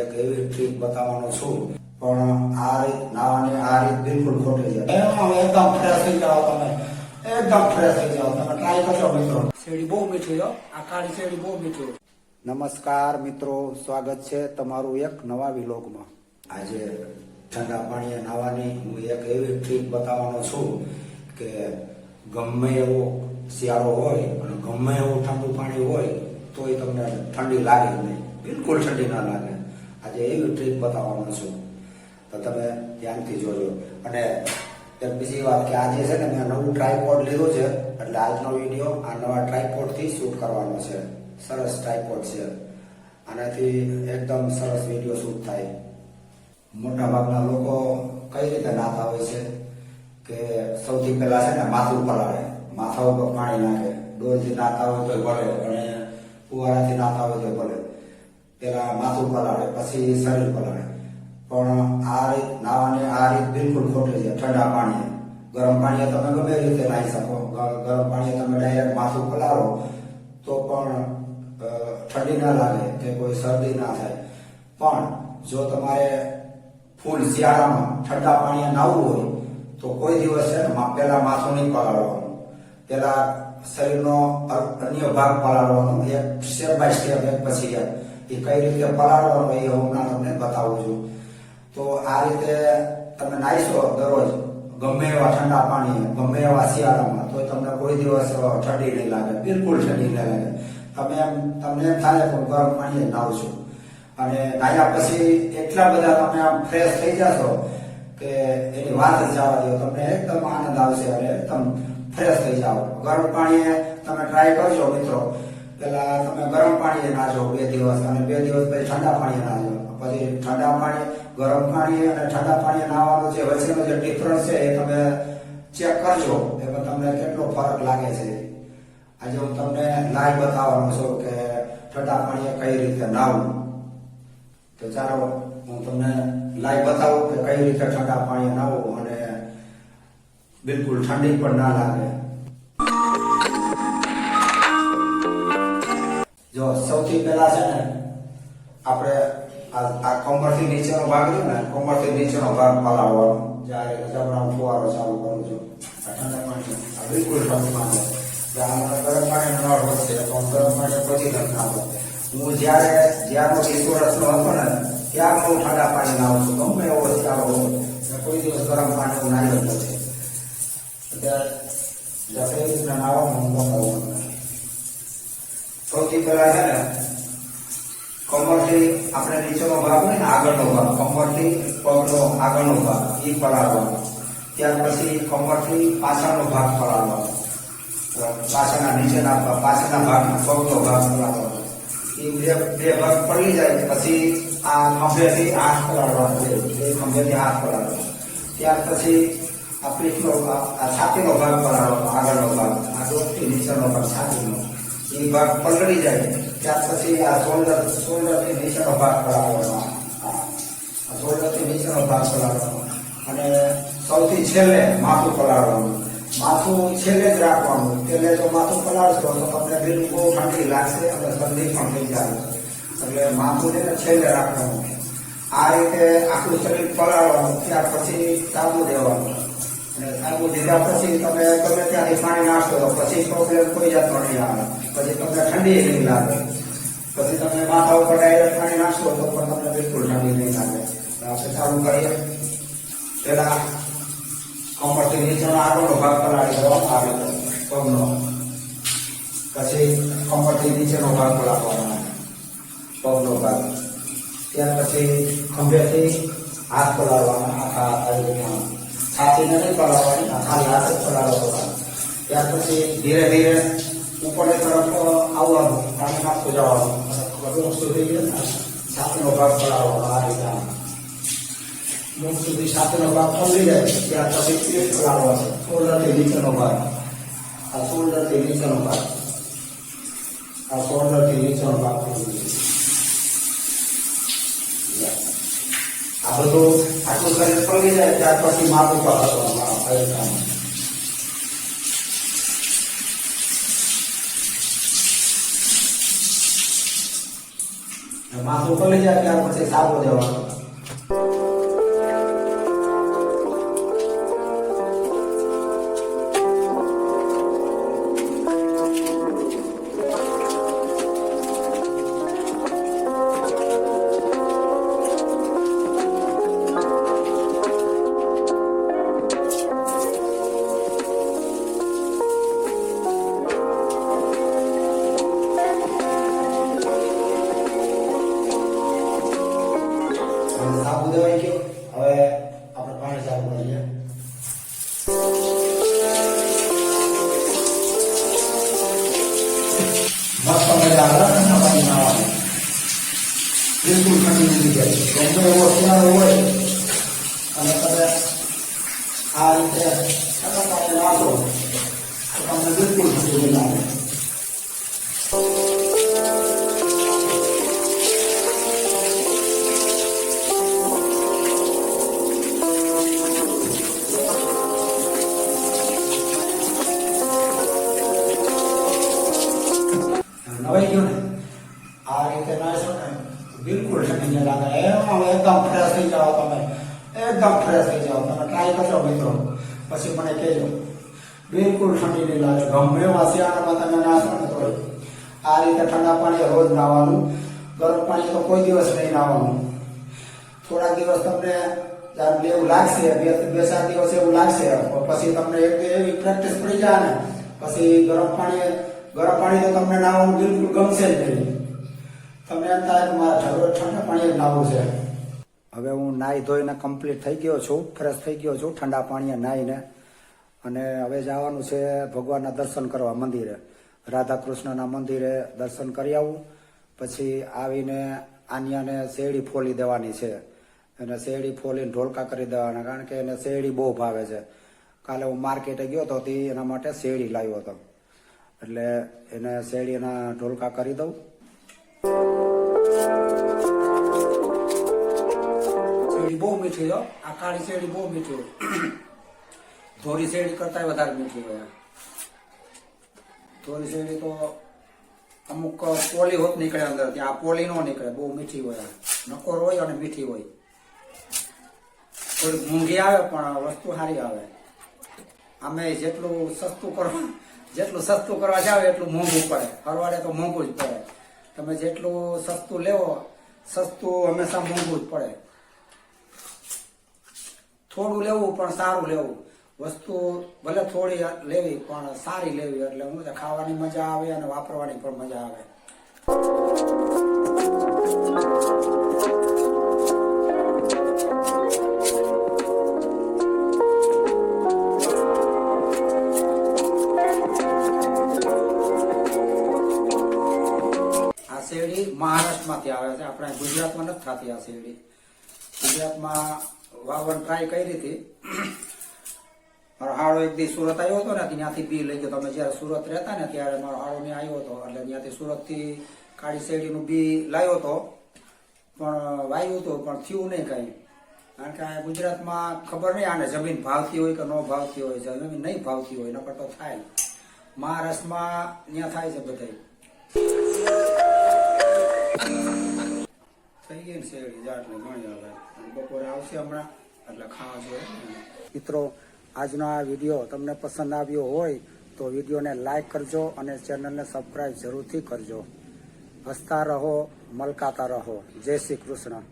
એક એવી ટ્રીક બતાવવાનો છું. પણ આ રીત નાવાની આ રીત બિલકુલ ખોટી છે. એકદમ ફ્રેશ થઈ જાઓ તમે. એકદમ ફ્રેશ થઈ જાઓ તમે. ટ્રાય કરશો મિત્રો. શેરડી બહુ મીઠી છે આ કાળી શેરડી બહુ મીઠી નમસ્કાર મિત્રો. સ્વાગત છે તમારું એક નવા વિલોગમાં. આજે ઠંડા પાણીએ નાવાની હું એક એવી ટ્રીક બતાવવાનો છું કે ગમે એવો શિયાળો હોય અને ગમે એવું ઠંડુ પાણી હોય, તોય તમને ઠંડી લાગે નહીં. બિલકુલ ઠંડી ના લાગે. આજે એવી ટ્રીક બતાવવાનો છું. તો તમે ધ્યાનથી જોજો. અને એક બીજી વાત કે આજે છે ને મેં નવું ટ્રાયપોડ લીધું છે, એટલે આજનો વીડિયો આ નવા ટ્રાયપોડથી શૂટ કરવાનો છે. સરસ ટ્રાયપોડ છે. આનાથી એકદમ સરસ વીડિયો શૂટ થાય. મોટા ભાગના લોકો કઈ રીતે નાતા હોય છે કે સૌથી પહેલા છે ને માથું પલાળે. માથા ઉપર પાણી નાખે. ડોલથી નાતા હોય તો ભલે અને ફુવારાથી નાતા હોય તો ભલે. પેલા માથું પલાળે પછી શરીર પલાળે પણ આ રીત નાવાની આ રીત બિલકુલ ખોટી છે, ઠંડા પાણીએ. ગરમ પાણીએ તમે ગમે રીતે નાહી શકો. ગરમ પાણીએ તમે ડાયરેક્ટ માથું પલાળો તો પણ ઠંડી ના લાગે કે કોઈ શરદી ના થાય. પણ જો તમારે ફૂલ શિયાળામાં ઠંડા પાણીએ નાહવું હોય, તો કોઈ દિવસ છે ને માથું નહીં પલાળવાનું. પેલા શરીરનો અન્ય ભાગ પલાળવાનો. એક સ્ટેપ બાય સ્ટેપ એક પછી એક. એ કઈ રીતે પલાળવાનો એ હમણાં તમને બતાવું છું. તો આ રીતે તમે નાહીશો દરરોજ, ગમે એવા ઠંડા પાણી ગમે એવા શિયાળામાં તો તમને કોઈ દિવસ ઠંડી નહીં લાગે, બિલકુલ ઠંડી નહીં લાગે. તમે એમ, તમને એમ થાય હું ગરમ પાણીએ નાહું છું. અને નાહ્યા પછી એટલા બધા તમે આમ ફ્રેશ થઈ જશો કે એની વાત જ જવા દો, તમને એકદમ આનંદ આવશે અને એકદમ ફ્રેશ થઈ જાઓ. ગરમ પાણીએ તમે ટ્રાય કરજો મિત્રો. પેલા તમે ગરમ પાણીએ નાજો બે દિવસ અને બે દિવસ પછી ઠંડા પાણીએ નાજો. પછી ઠંડા પાણી, ગરમ પાણી અને ઠંડા પાણી નાવાનો જે વચ્ચેનો જે ડિફરન્સ છે એ તમે ચેક કરજો, એમાં તમને કેટલો ફરક લાગે છે. આજે હું તમને લાઈવ બતાવવાનો છું કે ઠંડા પાણીએ કઈ રીતે નાવું. તો ચાલો, હું તમને લાઈવ બતાવું કે કઈ રીતે ઠંડા પાણી નાવું અને બિલકુલ ઠંડી પણ ના લાગે. જો સૌથી પહેલા છે ને, આપણે આ કમરથી નીચેનો ભાગ છે ને કમરથી નીચેનો ભાગ પલાળવાનો. જ્યારે જમણા ફુવારો ચાલુ કરું છું. ઠંડા પાણી આ બિલકુલ ઠંડુ પાણી જ્યાં ગરમ પાણી નળ વધશે તો ગરમ પાણી પછી નાખું હું જ્યારે જ્યારનો વીસ વર્ષનો હતો ને ત્યાં હું ઠંડા પાણી નાવું છું. ગમે એવો શિયાળો હોય કોઈ દિવસ ગરમ પાણી હું નાહ્યો જ નથી અત્યારે જ્યાં કઈ રીતના નાવાનું હું બતાવું. સૌથી પહેલા છે ને કમરથી આપણે નીચેનો ભાગ હોય ને, આગળનો ભાગ કમરથી પગનો આગળનો ભાગ એ પલાળવાનો ત્યાર પછી કમરથી પાછળનો ભાગ પલાળવાનો પાછળના નીચેના પાછળના ભાગનો, પગનો ભાગ પલાળવાનો એ બે બે ભાગ પડી જાય, પછી આ ખંભેથી હાથ પલાળવાનો એ ખંભેથી હાથ પલાળવાનો ત્યાર પછી આ પીઠનો ભાગ, આ છાતીનો ભાગ પલાળવાનો આગળનો ભાગ, આ ડોકથી નીચેનો ભાગ છાતીનો એ ભાગ પલળી જાય. ત્યાર પછી આ શોલ્ડર શોલ્ડરથી નીચેનો ભાગ પલાળવાનો આ શોલ્ડરથી નીચેનો ભાગ પલાળવાનો અને સૌથી છેલ્લે માથું પલાળવાનું. માથું છેલ્લે જ રાખવાનું. છેલ્લે જો માથું પલાળશો તો તમને બિલ બહુ ઠંડી લાગશે અને ઠંડી પણ થઈ જાય. એટલે માથું છે ને છેલ્લે રાખવાનું. આ રીતે આખું શરીર પલાળવાનું. ત્યાર પછી ચાલુ દેવાનું. અને દીધા પછી તમે ગમે ત્યાંથી પાણી નાખશો પછી પ્રોબ્લેમ કોઈ જાતનો નહીં આવે પછી તમને ઠંડી નહીં લાગે પછી તમે માથા ઉપર ડાયરેક્ટ પાણી નાખશો તો પણ તમને બિલકુલ ઠંડી નહીં લાગે આપણે ચાલુ કરીએ નીચેનો આગળનો ભાગ પલાળી દેવાનો આવે. પગનો પછી કમરથી નીચેનો ભાગ. પલાળવાનો પગનો ભાગ ત્યાર પછી ખંભેથી હાથ પલાળવાના આખા આવી રીતના છાતીને નહીં પલાળવાની આ ખાલી હાથ જ પલાળવાનો ત્યાર પછી ધીરે ધીરે ઉપરની તરફ આવવાનું પાણી નાખતું જવાનું બધું સુધી છે ને છાતીનો ભાગ પલાળવાનો આ રીતના મુખ સુધી છાતીનો ભાગ પલળી જાય ત્યાર પછી પેટ પલાળવાનો શોલ્ડરથી નીચેનો ભાગ આ શોલ્ડરથી નીચેનો ભાગ આ શોલ્ડરથી નીચેનો ભાગ પલળી આ બધું આટલું શરીર પલળી જાય ત્યાર પછી માથું ઉપર રીતના. માથું પડી જાય ત્યાર પછી સાબો દેવાનો મસ્ત મજા આવે ઠંડા પાણી નાવાની બિલકુલ ઠંડી નથી જાય ગમે એવો શિયાળો હોય અને તમે આ રીતે આ રીતે નાશો ને બિલકુલ ઠંડી નહીં લાગે એમાં એકદમ ફ્રેશ થઈ જાઓ તમે એકદમ ફ્રેશ થઈ જાઓ તમે ટ્રાય કરજો મિત્રો પછી મને કહેજો બિલકુલ ઠંડી નહીં લાગે ગમે એવા શિયાળામાં તમે નાશો ને તો આ રીતે ઠંડા પાણી રોજ નાવાનું ગરમ પાણી તો કોઈ દિવસ નહીં નાવાનું થોડાક દિવસ તમને જ્યારે એવું લાગશે બે બે ચાર દિવસ એવું લાગશે પછી તમને એક બે એવી પ્રેક્ટિસ પડી જાય ને પછી ગરમ પાણી ગરમ પાણી તો તમને નાવાનું બિલકુલ ગમશે જ નહીં તમને છે. હવે હું નાહી ધોઈને કમ્પ્લીટ થઈ ગયો છું ફ્રેશ થઈ ગયો છું, ઠંડા પાણીએ નાહીને. અને હવે જવાનું છે ભગવાનના દર્શન કરવા મંદિરે. રાધા કૃષ્ણના મંદિરે દર્શન કરી આવું. પછી આવીને આનિયાને શેરડી ફોલી દેવાની છે. એને શેરડી ફોલીને ઢોલકા કરી દેવાના, કારણ કે એને શેરડી બહુ ભાવે છે. કાલે હું માર્કેટે ગયો હતો તે એના માટે શેરડી લાવ્યો હતો. એટલે એને શેરડીના ઢોલકા કરી દઉં. શેરડી બહુ મીઠી હો આ કાળી શેરડી બહુ મીઠી હોય ધોરી શેરડી કરતા વધારે મીઠી હોય. ધોરી શેરડી તો અમુક પોલી હોત નીકળે અંદર ત્યાં પોલી નો નીકળે, બહુ મીઠી હોય. નકોર હોય અને મીઠી હોય. થોડી મોંઘી આવે, પણ વસ્તુ સારી આવે. અમે જેટલું સસ્તું કરવા જેટલું સસ્તું કરવા જાવ, એટલું મોંઘું પડે. ફરવાડે તો મોંઘું જ પડે. તમે જેટલું સસ્તું લેવો, સસ્તું હંમેશા મોંઘું જ પડે. થોડું લેવું પણ સારું લેવું. વસ્તુ ભલે થોડી લેવી, પણ સારી લેવી એટલે હું ખાવાની મજા આવે અને વાપરવાની પણ મજા આવે. આ શેરડી મહારાષ્ટ્રમાંથી આવે છે. આપણે ગુજરાતમાં નથી થતી આ શેરડી. ગુજરાતમાં વાવણ ટ્રાય કરી હતી. મારો હાળો એક દી સુરત આવ્યો હતો ને, ત્યાંથી બી લઈ ગયો. તમે જયારે સુરત રહેતા ને, ત્યારે મારો હાળો ને આવ્યો હતો. એટલે ત્યાંથી સુરતથી કાળી શેરડીનું બી લાવ્યો હતો. પણ વાવ્યું હતું, પણ થયું નહીં કઈ. કારણ કે ગુજરાતમાં ખબર નહીં આને જમીન ભાવતી હોય કે ન ભાવતી હોય. જમીન નહીં ભાવતી હોય, નકર તો થાય. મહારાષ્ટ્રમાં ત્યાં થાય છે બધે થઈ ગઈ ને શેરડી જાટને ગણી હવે. બપોરે આવશે હમણાં, એટલે ખાવા જોઈએ. મિત્રો, આજનો આ વીડિયો તમને પસંદ આવ્યો હોય તો વિડીયોને લાઈક કરજો અને ચેનલને સબસ્ક્રાઈબ જરૂરથી કરજો. હસતા રહો, મલકાતા રહો. જય શ્રી કૃષ્ણ.